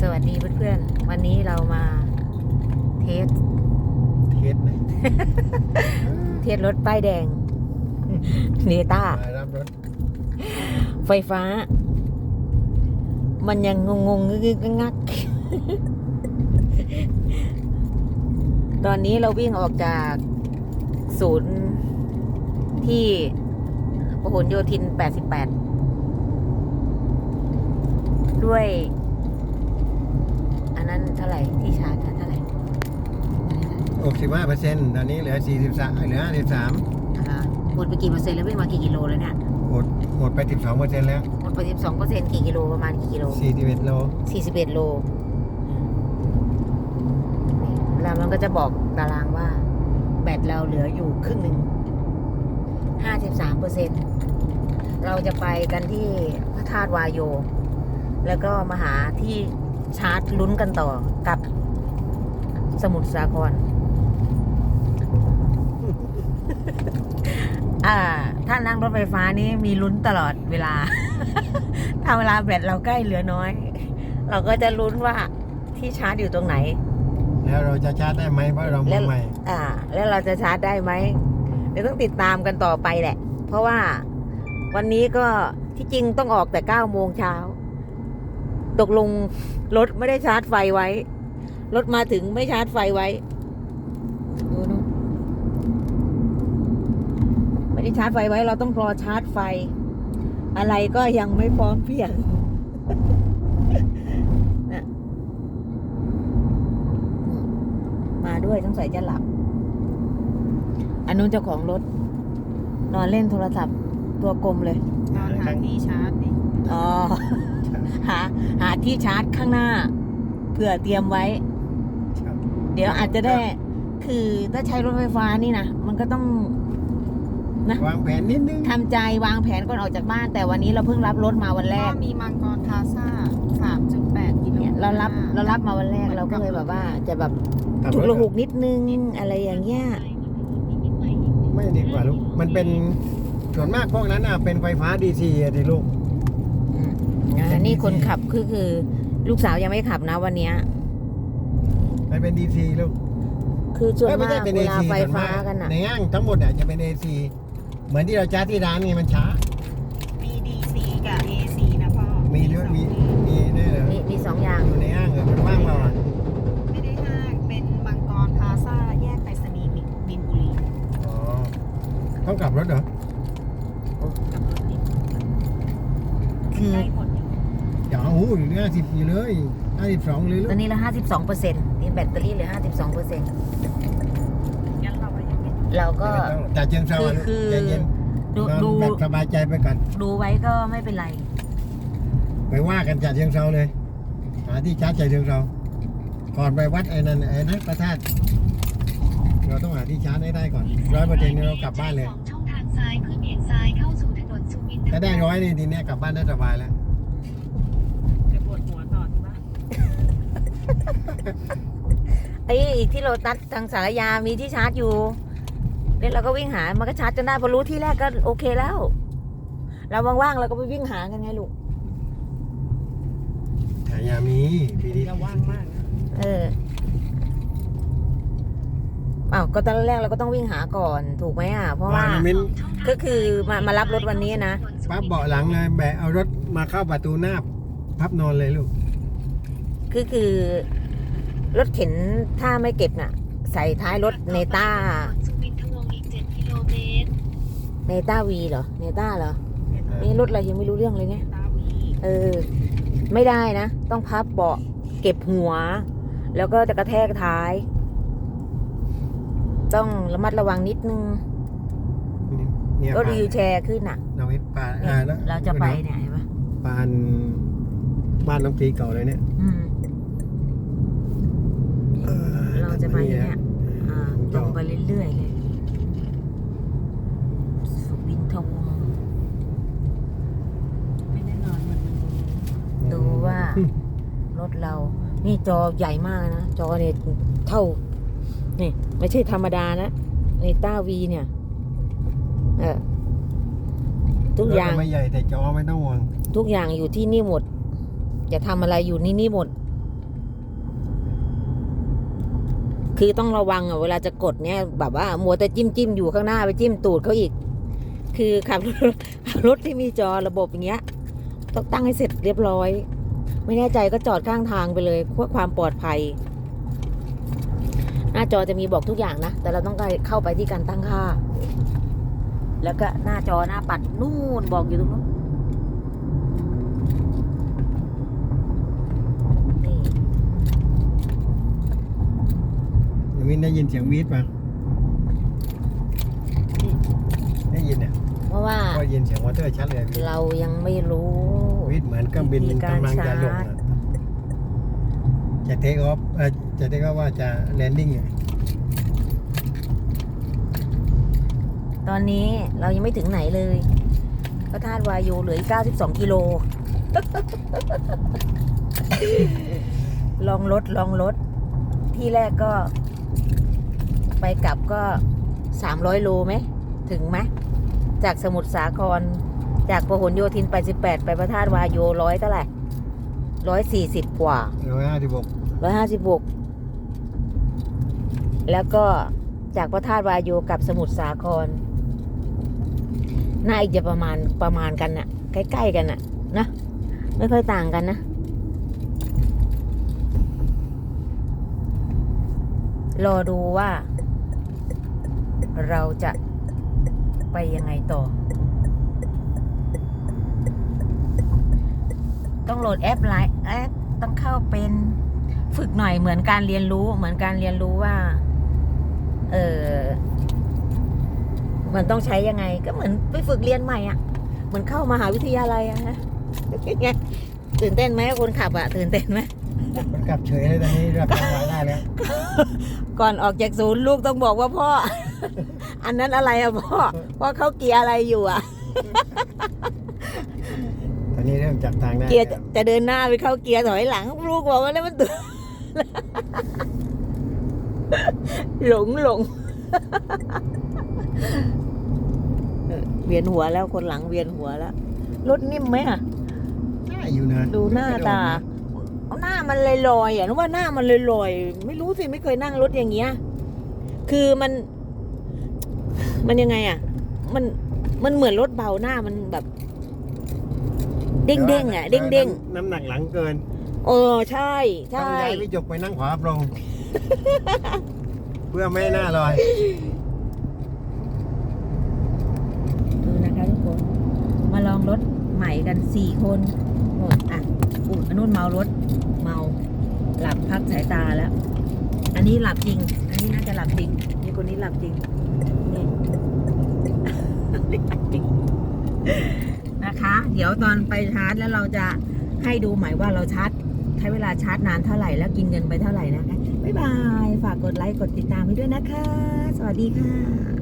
สวัสดีเพื่อนๆ วันนี้เรามาเทส เทสไหนเทสรถป้ายแดงเนต้า มารับรถไฟฟ้า มันยังงงงๆงึกๆงักๆตอนนี้เราวิ่งออกจากศูนย์ที่พหลโยธิน 88 ด้วยอั นนั้นเท่าไหร่ที่ชาร์จอะเท่าไหร่65เปอร์เซ็นต์ตอนนี้เหลือ 43เหลืออ่าหมดไปกี่เปอร์เซ็นต์แล้ววิ่งมากี่กิโลแล้วเนี่ย53หมดหมดไป 12เปอร์เซ็นต์แล้วหมดไปสิบสองเปอร์เซ็นต์กี่กิโลประมาณกี่กิโล41โลสี่สิบเอ็ดโลแล้วมันก็จะบอกตารางว่า แบตเราเหลืออยู่ครึ่งหนึ่งห้าสิบสามเปอร์เซ็นต์เราจะไปกันที่พระธาตุวายโย แล้วก็มาหาที่ ชาร์จลุ้นกันต่อกับสมุทรสาคร อ่า ถ้านั่งรถไฟฟ้านี่มีลุ้นตลอดเวลา ถ้าเวลาแบตเราใกล้เหลือน้อย เราก็จะลุ้นว่าที่ชาร์จอยู่ตรงไหน แล้วเราจะชาร์จได้ไหมเพราะเราแล้มืวอใหม่ อ่า แล้วเราจะชาร์จได้ไหมเดี๋ยวต้องติดตามกันต่อไปแหละ เพราะว่าวันนี้ก็ที่จริงต้องออกแต่เก้าโมงเช้า ตกลงรถไม่ได้ชาร์จไฟไว้ รถมาถึงไม่ชาร์จไฟไว้ดูนู่นไม่ได้ชาร์จไฟไว้ เราต้องรอชาร์จไฟ อะไรก็ยังไม่พร้อมเพรียงน่ะมาด้วยต้องใส่จะหลับ อันนู้นเจ้าของรถ นอนเล่นโทรศัพท์ตัวกลมเลยตอนหาที่ชาร์จนี่อ๋อ หาหาที่ชาร์จข้างหน้า เผื่อเตรียมไว้เดี๋ยวอาจจะได้ คือถ้าใช้รถไฟฟ้านี่นะมันก็ต้องวางแผนนิดนึงทำใจวางแผนก่อนออกจากบ้าน แต่วันนี้เราเพิ่งรับรถมาวันแรก็กมีมังกรพลาซ่า3.8กิโลเนี่ยเรารับเรารับมาวันแรกเราก็เลยแบบว่า จะแบบขับฉุกรละถหุกนิดนึงอะไรอย่างเงี้ย ไม่ดีกว่าลูก มันเป็นส่วนมากพวกนั้นน่ะเป็นไฟฟ้าดีซีอะดิลูกอื มอ่านี่คนขับคือคือ ลูกสาวยังไม่ขับนะวันเนี้ยมันเป็นดีซีลูกคือส่วนเอ้ยมากไใช่เป็นเว AC ลาไฟส่วนฟ้ามกันอะในห้างทั้งหมดอะจะเป็นเอซีเหมือนที่เราชาร์จที่ร้านไงมันช้า มี DC กับ AC นะพ่อมีด้วยมีมีด้วยเหรอมีมีสองอย่างอยู่ในห้างเหรอมันว่างเปล่าอะไม่ได้ห้างเป็นมังกรพลาซ่าแยกไปรษณีย์บินบุรีอ๋อต้องกลับรถเหรอ กับรถนี่คือใกล้หมด อยู่อย่าหูอยู่ห้าสิบอยู่เลยห้าสิบสองเลยลูตกอนนี้เราห้าสิบสองเปอร์เซ็นต์นี่แบตเตอรี่เหลือห้าสิบสองเปอร์เซ็นต์งั้นเราก็ยังไม่เราก็จ่าเชิงเซาอะลูกคือใจเย็นดูนอนดู แบบสบายใจไปก่อนดูไว้ก็ไม่เป็นไร ไปว่ากันจ่าเชิงเซาเลยหาที่ชาร์จจ่าเชิงเซาก่อนไปวัดไอ้นั่นไอ้นะพระธาตุเราต้องหาที่ชาร์จให้ได้ก่อนร้อยเปอร์เซ็นต์เรากลับบ้านเลย ช่องทางซ้ายเพื่อเบี่ยงซ้ายเข้าสู่ถนนสุวินทวงศ์ถ้าได้ร้อยนี่ทีเนี้ยกลับบ้านได้สบายแล้ว จะปวดหัวต่อที่บ้าน ไอ้อีกที่โรตัสทางสารยามีที่ชาร์จอยู่เดี๋ยวเราก็วิ่งหา มันก็ชาร์จจนได้พอรู้ที่แรกก็โอเคแล้ว เราว่างๆเราก็ไปวิ่งหากันไงลูกฉายามีปีนี้จะว่างมากนะเอออ้าวก็ตอนแรกเราก็ต้องวิ่งหาก่อนถูกไหมอะ เพราะว่า มินก็คือมามารับรถวันนี้นะ ปั๊บเบาะหลังเลยแบะเอารถมาเข้าประตูหน้า พับนอนเลยลูก คือคือรถเข็นถ้าไม่เก็บน่ะ ใส่ท้ายรถเนต้าสุวินทวงศ์อีก7กิโลเมตรเนต้าวีเหรอเนต้าเหรอนี่รถอะไรยังไม่รู้เรื่องเลยเนี่ยตาวีเออ ไม่ได้นะ ต้องพับเบาะเก็บหัว แล้วก็จะกระแทกท้าย ต้องระมัดระวังนิดนึงเนี่ยรถวิวแชร์ขึ้นอะเราไปป่าเนี่ยอ่าแล้วเราจะไปเนี่ยเห็นปะปานบ้านน้องปีเก่าเลยเนี่ย อืมออ เราจะไปเนี่ยอ่าตรงไปเรื่อยๆเลยสุวินทวงศ์ไม่แน่นอนเหมือนมันดูว่ารถเรา นี่จอใหญ่มากนะ จอเนี่ยเท่า นี่ ไม่ใช่ธรรมดานะในต้าวีเนี่ย เออทุกอย่างรถไม่ใหญ่แต่จอไม่ต้องห่วงทุกอย่างอยู่ที่นี่หมด จะทำอะไรอยู่นี่นี่หมด คือต้องระวังอะเวลาจะกดเนี่ยแบบว่ามัวแต่จิ้มจิ้มอยู่ข้างหน้าไปจิ้มตูดเขาอีก คือขับรถขับรถที่มีจอระบบอย่างเงี้ยต้องตั้งให้เสร็จเรียบร้อย ไม่แน่ใจก็จอดข้างทางไปเลยเพื่อความปลอดภัย หน้าจอจะมีบอกทุกอย่างนะ แต่เราต้องเข้าไปที่การตั้งค่า แล้วก็หน้าจอหน้าปัดนู่นบอกอยู่ตรงนู้น ยั งวินได้ยินเสียงวีดป่ะได้ยินเนี่ยเพราะว่าก็ยินเสียงวอเตอร์ชัดเลยเรายังไม่รู้วีดเหมือนเครื่องบินวิธีการกำลังจะลงชาร์จอะจะเทคออฟจะเทคออฟว่าจะแลนดิ้งตอนนี้เรายังไม่ถึงไหนเลยพระธาตุวายโยเหลืออีก92 กิโล ลองรถลองรถที่แรกก็ ไปกลับก็300โลไหม ถึงไหม จากสมุทรสาคร จากพหลโยธินไป18ไปพระธาตุวายโยร้อยเท่าไหร่ร้อยสี่สิบกว่าร้อยห้าสิบหกร้อยห้าสิบหกแล้วก็จากพระธาตุวายโยกับสมุทรสาคร น่าอีกจะประมาณประมาณกันน่ะ ใกล้ๆกันน่ะ นะ ไม่ค่อยต่างกันนะรอดูว่า เราจะไปยังไงต่อ ต้องโหลดแอปไลน์แอปต้องเข้าเป็นฝึกหน่อยเหมือนการเรียนรู้ เหมือนการเรียนรู้ว่า เออมันต้องใช้ยังไง ก็เหมือนไปฝึกเรียนใหม่อะ่ะ เหมือนเข้ามหาวิทยาลัยอะฮะไงตื่นเต้นไหมคนขับอะตื่นเต้นไหมมันกลับเฉยเลยตอนนี้รับจังหวะได้ แล้ว ก่อนออกจากศูนย์ลูกต้องบอกว่าพ่อ อันนั้นอะไรอะพ่อ พ่อเขาเกียร์อะไรอยู่อะตอนนี้เริ่มจับทางได้เกียร์แล้วจะจะเดินหน้าไปเข้าเกียร์ถอยหลัง ลูกบอกว่านั่นมันตัวหลงหลงเออเวียนหัวแล้วคนหลังเวียนหัวแล้ว รถนิ่มไหมอะได้อยู่นะดูหน้าตา เอาหน้ามันลอยลอยๆอะนึกว่าหน้ามันลอยลอยๆไม่รู้สิไม่เคยนั่งรถอย่างเงี้ย คือมัน มันยังไงอะ มันมันเหมือนรถเบาหน้ามันแบบ เด้งเด้งๆอะ เด้งเด้งน้ำหนักหลังเกินๆเออใช่ ใช่ต้องย้ายพี่จกไปนั่งขวาตรง เพื่อไม่ให้หน้าลอย ดูนะคะทุกคน มาลองรถใหม่ กันสี่คนโน่นอะอุ่นอนนู้นเมารถเมาหลับพักสายตาแล้ว อันนี้หลับจริง อันนี้น่าจะหลับจริงนี่คนนี้หลับจริงนี่หลับจริงนะคะ เดี๋ยวตอนไปชาร์จแล้วเราจะให้ดูใหม่ว่าเราชาร์จใช้เวลาชาร์จนานเท่าไหร่แล้วกินเงินไปเท่าไหร่นะคะ บ๊ายบาย ฝากกดไลค์ กดติดตามให้ด้วยนะคะ สวัสดีค่ะ